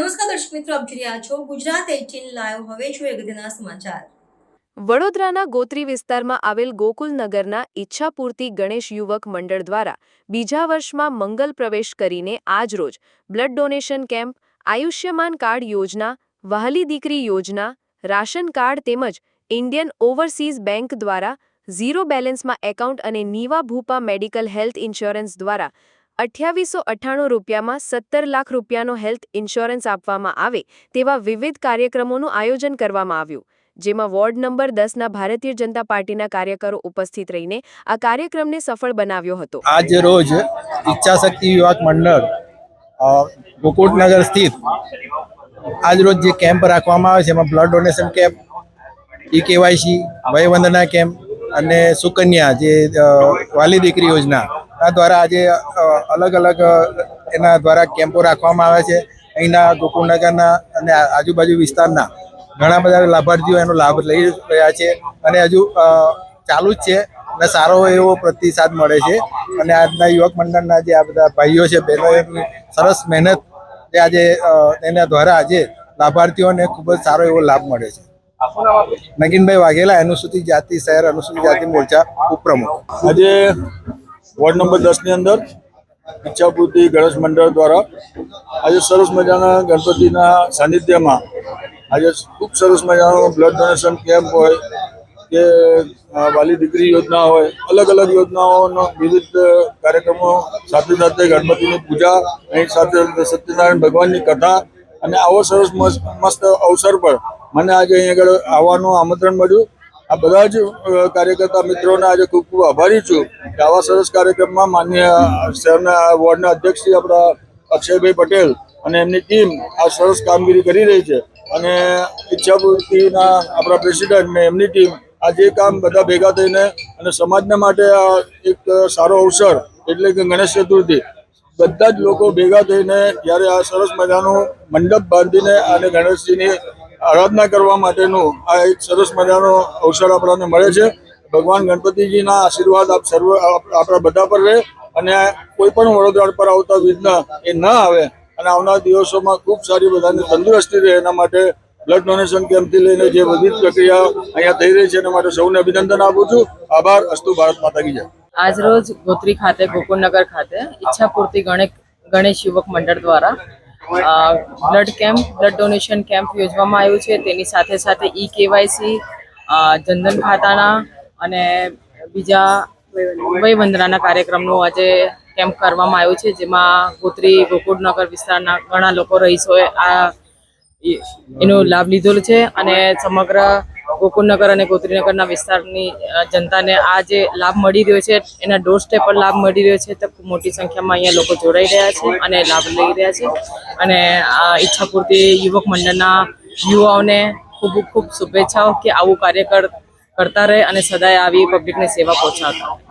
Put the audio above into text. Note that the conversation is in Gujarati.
દર્શક મિત્રો, આપ જોઈ રહ્યા છો ગુજરાત એઇટીન લાઈવ હવે જોઈએ અગત્યના સમાચાર. વડોદરાના ગોત્રી વિસ્તારમાં આવેલ ગોકુલનગરના ઈચ્છાપૂર્તિ ગણેશ યુવક મંડળ દ્વારા બીજા વર્ષમાં મંગલ પ્રવેશ કરીને આજરોજ blood donation camp, Ayushman card યોજના, વહાલી દીકરી યોજના, રાશન કાર્ડ તેમજ ઇન્ડિયન ઓવરસીઝ બેંક દ્વારા ઝીરો બેલેન્સમાં એકાઉન્ટ અને Niva Bupa medical health insurance દ્વારા અઠ્યાવીસો અઠ્ઠાણું રૂપિયામાં સત્તર લાખ રૂપિયાનો હેલ્થ ઇન્સ્યોરન્સ આપવામાં આવે તેવા વિવિધ કાર્યક્રમોનું આયોજન કરવામાં આવ્યું, જેમાં વોર્ડ નંબર દસના ભારતીય જનતા પાર્ટીના કાર્યકરો ઉપસ્થિત રહીને આ કાર્યક્રમને સફળ બનાવ્યો હતો. આજ રોજ ઈચ્છાશક્તિ યુવક મંડળ ગોકુટનગર સ્થિત આજ રોજ જે કેમ્પ રાખવામાં આવે છે, એમાં blood donation camp, E KYC, Vayvandana camp અને સુકન્યા જે વાલી દીકરી યોજના દ્વારા આજે અલગ અલગ એના દ્વારા કેમ્પો રાખવામાં આવે છે. અહીંના ગોકુળનગરના અને આજુબાજુ વિસ્તારના ઘણા બધા લાભાર્થીઓ એનો લાભ લઈ રહ્યા છે અને હજુ ચાલુ જ છે અને સારો એવો પ્રતિસાદ મળે છે. અને આજના યુવક મંડળના જે આ બધા ભાઈઓ છે બહેનોની સરસ મહેનત જે આજે એના દ્વારા આજે લાભાર્થીઓને ખૂબ જ સારો એવો લાભ મળે છે. નગીનભાઈ વાઘેલા અનુસૂચિત જાતિ શહેર, અનુસૂચિત જાતિ મોરચા ઉપપ્રમુખ. આજે વોર્ડ નંબર દસની અંદર ઈચ્છાપૂર્તિ ગણેશ મંડળ દ્વારા આજે સરસ મજાના ગણપતિના સાનિધ્યમાં આજે ખૂબ સરસ મજાનો બ્લડ ડોનેશન કેમ્પ હોય કે વાલી દીકરી યોજના હોય, અલગ અલગ યોજનાઓનો વિવિધ કાર્યક્રમો સાથે સાથે ગણપતિની પૂજા અહીં સાથે સત્યનારાયણ ભગવાનની કથા અને આવો સરસ મસ્ત મસ્ત અવસર પર મને આજે અહીં આગળ આવવાનું આમંત્રણ મળ્યું. આ બધા જ કાર્યકર્તા મિત્રોને આજે ખૂબ ખૂબ આભારી છું. આવા સરસ કાર્યક્રમમાં માન્ય શહેરના વોર્ડના અધ્યક્ષ શ્રી આપણા અક્ષયભાઈ પટેલ અને એમની ટીમ આ સરસ કામગીરી કરી રહી છે. અને ઈચ્છાપૂર્તિના આપણા પ્રેસિડેન્ટ ને એમની ટીમ આ જે કામ બધા ભેગા થઈને અને સમાજના માટે આ એક સારો અવસર એટલે કે ગણેશ ચતુર્થી બધા જ લોકો ભેગા થઈને જ્યારે આ સરસ મજાનું મંડપ બાંધીને અને ગણેશજીની આરાધના કરવા માટેનું આ એક સરસ મજાનો અવસર આપણને મળે છે. ભગવાન ગણપતિજીના આશીર્વાદ આપ સર્વ આપણા બધા પર રહે અને કોઈ પણ વડોદરા પર આવતા વિઘ્ન એ ન આવે અને આવનાર દિવસોમાં ખૂબ સારી બધાની તંદુરસ્તી રહે એના માટે બ્લડ ડોનેશન કેમ્પથી લઈને જે વિવિધ પ્રક્રિયા અહીંયા થઈ રહી છે એના માટે સૌને અભિનંદન આપું છું. આભાર. અસ્તુ ભારત માતા કી જય. આજરોજ ગોત્રી ખાતે, ગોકુળનગર ખાતે ઈચ્છાપૂર્તિ ગણેશ ગણેશ યુવક મંડળ દ્વારા blood camp blood donation camp યોજવામાં આવ્યું છે. તેની સાથે સાથે ઈ કેવાયસી જનધન ખાતાના અને બીજા વયવંદનાના કાર્યક્રમનું આજે કેમ્પ કરવામાં આવ્યું છે, જેમાં ગોત્રી ગોકુળનગર વિસ્તારના ઘણા લોકો રહીશોએ આ એનો લાભ લીધો છે અને સમગ્ર ગોકુળનગર અને ગોત્રીનગરના વિસ્તારની જનતાને આ જે લાભ મળી રહ્યો છે, એના ડોર સ્ટેપ પર લાભ મળી રહ્યો છે, તો મોટી સંખ્યામાં અહીંયા લોકો જોડાઈ રહ્યા છે અને લાભ લઈ રહ્યા છે. અને આ ઈચ્છા પૂરતી યુવક મંડળના યુવાઓને ખૂબ ખૂબ શુભેચ્છાઓ કે આવું કાર્ય કર- કરતા રહે અને સદાય આવી પબ્લિકની સેવા પહોંચાડતા